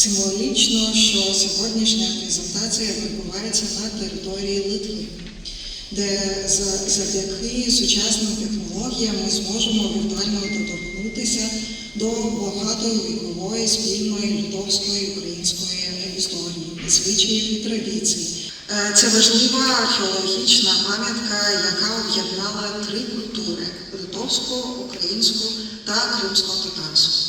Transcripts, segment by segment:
Символічно, що сьогоднішня презентація відбувається на території Литви, де завдяки сучасним технологіям ми зможемо віртуально доторкнутися до багатовікової спільної литовської української історії, звичаїв і традицій. Е, Це важлива археологічна пам'ятка, яка об'єднала три культури литовську, українську та кримсько-татарську.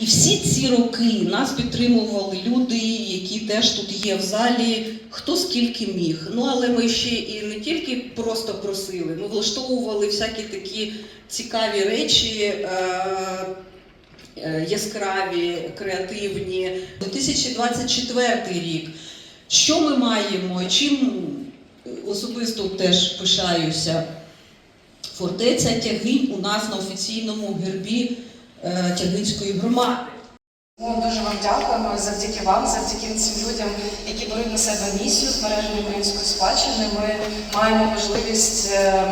І всі ці роки нас підтримували люди, які теж тут є в залі, хто скільки міг. Ну але ми ще і не тільки просто просили, ми влаштовували всякі такі цікаві речі. Е- е, Яскраві, креативні. 2024 рік. Що ми маємо? Чим особисто теж пишаюся? Фортеця Тягинь у нас на офіційному гербі е, Тягинської громади. Ми дуже вам дякуємо завдяки вам, завдяки цим людям, які беруть на себе місію збереження української спадщини. Ми маємо можливість е,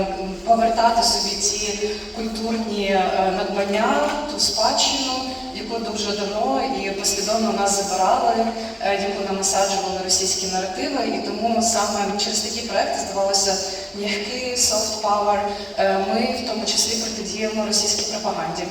повертати собі ці культурні е, надбання, ту спадщину, яку дуже давно і послідовно нас забирали, е, яку нам насаджували російські наративи. І тому саме через такі проекти здавалося м'який soft power. е, Ми в тому числі протидіємо російській пропаганді.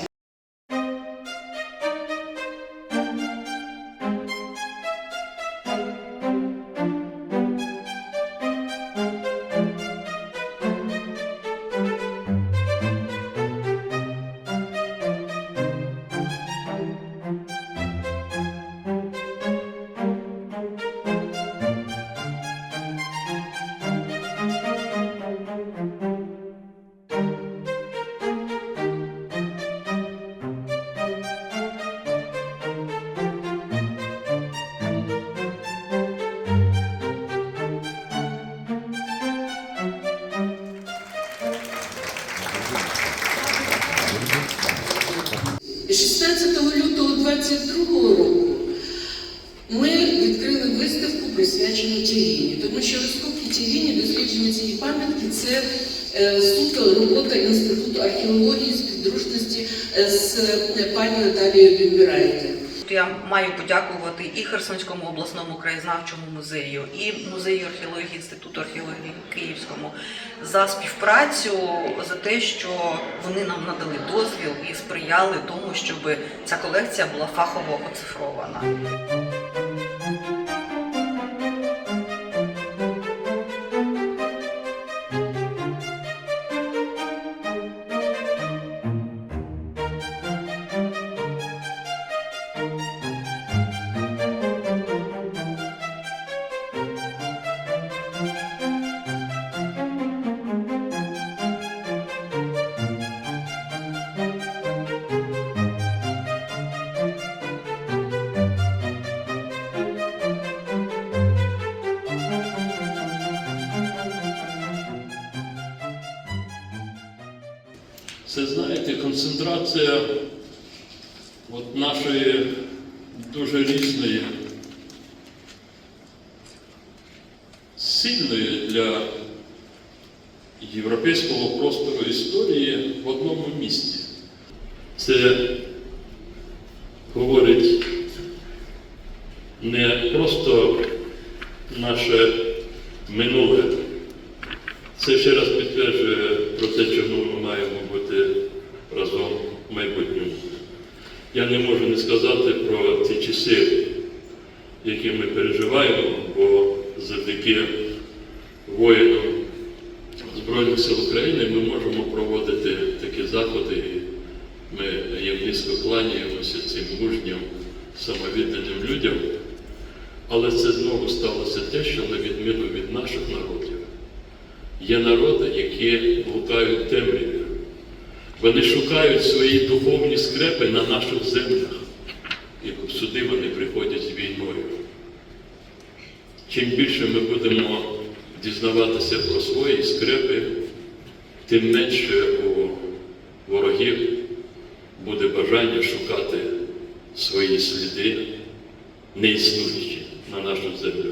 2022 року ми відкрили виставку, присвячену Тягіні, тому що розкопки Тіріні, дослідження цієї пам'ятки це е, суто робота Інституту археології з підружності е, з е, пані Наталією Бімбірайте. Я маю подякувати і Херсонському обласному краєзнавчому музею, і музею археології Інституту археології Київському за співпрацю, за те, що вони нам надали дозвіл і сприяли тому, щоб ця колекція була фахово оцифрована. Це знаєте, концентрація от нашої дуже різної, сильної для європейського простору історії в одному місці. Це говорить не просто наше минуле. Це ще раз підтверджує про те, чому ми маємо бути разом в майбутньому. Я не можу не сказати про ті часи, які ми переживаємо, бо завдяки воїнам Збройних сил України ми можемо проводити такі заходи. і Ми їм низько кланяємося цим мужнім, самовідданим людям. Але це знову сталося те, що на відміну від наших народів. Є народи, які блукають темряві. Вони шукають свої духовні скрепи на наших землях. І сюди вони приходять з війною. Чим більше ми будемо дізнаватися про свої скрепи, тим менше у ворогів буде бажання шукати свої сліди, неіснуючі на наших землях.